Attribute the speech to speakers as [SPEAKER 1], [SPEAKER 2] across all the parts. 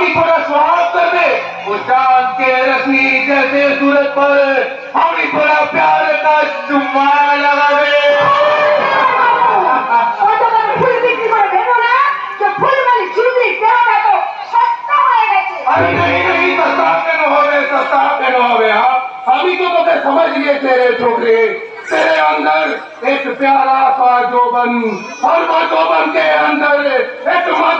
[SPEAKER 1] हमी को सवाल कर दे उदास के रसी जैसे सूरत पर हमी को प्यार का चुम्मा
[SPEAKER 2] लगा दे
[SPEAKER 1] अरे नहीं नहीं सस्ता केन होवे सस्ता केन होवे हां अभी तो मुझे समझ गए तेरे छोकरे तेरे अंदर एक प्यारा सा जोबन और वो जोबन के अंदर एक मत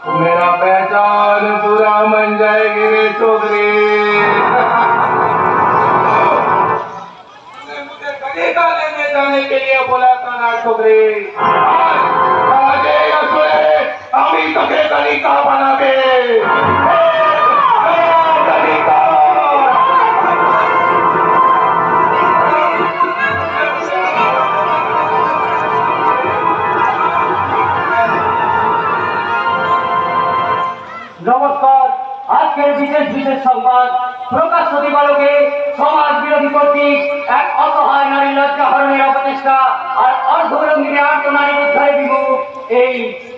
[SPEAKER 1] मेरा पहचान पूरा मन जाएगी रे लेने जाने के लिए बोला था ना अभी आगे अभी तक
[SPEAKER 3] बना के বিশেষ বিশেষ সংবাদ প্রকাশ প্রতিপালকে সমাজ বিরোধী কর্তৃক এক অসহায় নারী লজ্জা হরণের অপচেষ্টা আর অর্ধরঙ্গিনী আর্য নারীর উদ্ধারে বিমুখ এই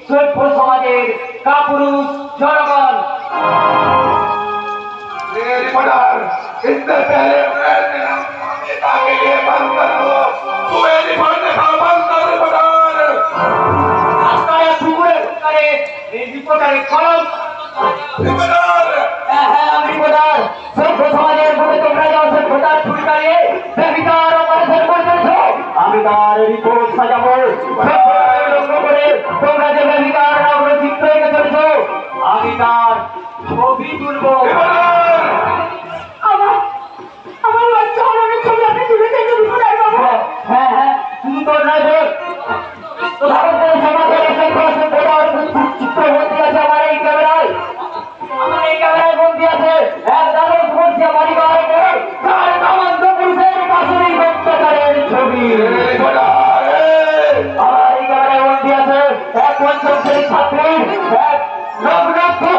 [SPEAKER 3] সভ্য সমাজের কাপুরুষ জনগণ। তার ছুরি দাঁড়িয়ে অপারেশন আমি তার রিপোর্ট সাজাবো। করে তোমরা যে ব্যবিচার অগ্রচিত হয়ে চলেছো, আমি তার ছবি তুলবো। পঞ্চম শ্রেণির ছাত্রী
[SPEAKER 1] লগ্ন হ্যাঁ,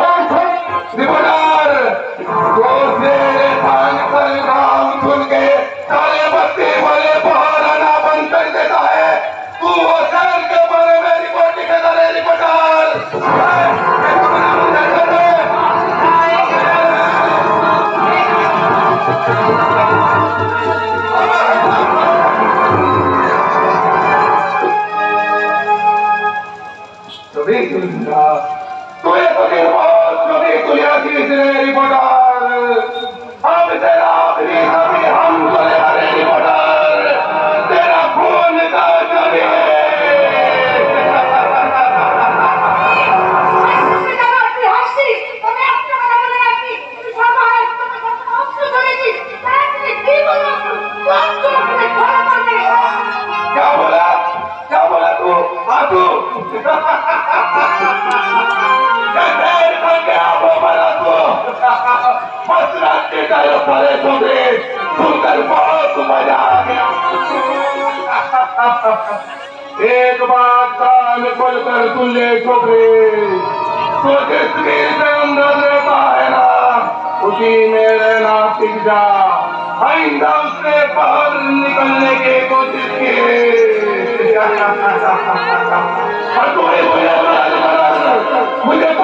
[SPEAKER 1] एक बार कान खोल कर तुले छोकरे तो ना उसी में रहना सीख जा आइंदा उससे बाहर निकलने की कोशिश की தமிழக